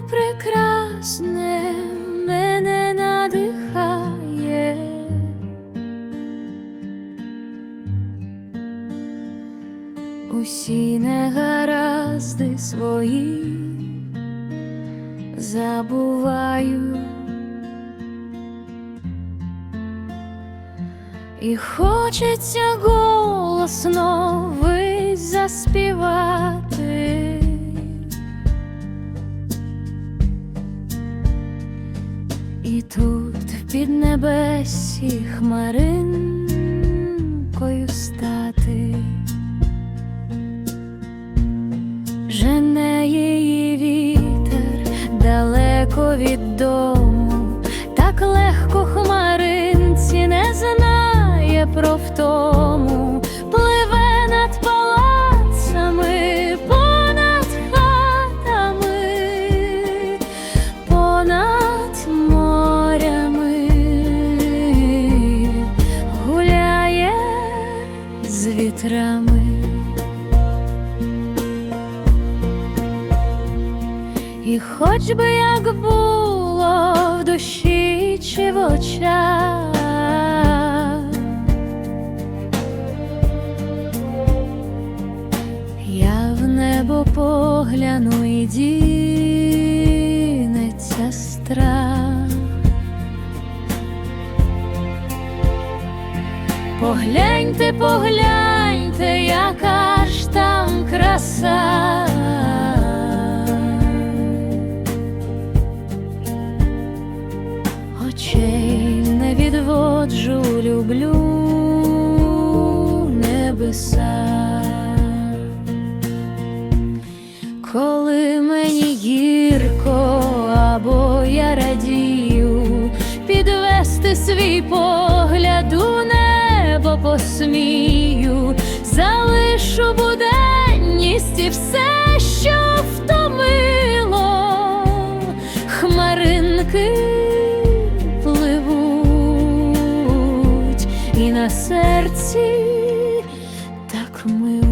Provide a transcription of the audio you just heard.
прекрасне мене надихає. Усі негаразди свої забуваю. І хочеться голосно вись заспівати. І тут в піднебесі хмаринкою стати. Жене її вітер далеко від дому, так легко хмаринці не знає про втому, вітрами. І хоч би як було в душі чи в очах, я в небо погляну і дінеться страх. Погляньте, погляньте, яка ж там краса. Очей не відводжу, люблю небеса. Коли мені гірко або я радію, підвести свій погляд у небо посмію, хмаринки пливуть, і на серці так мило.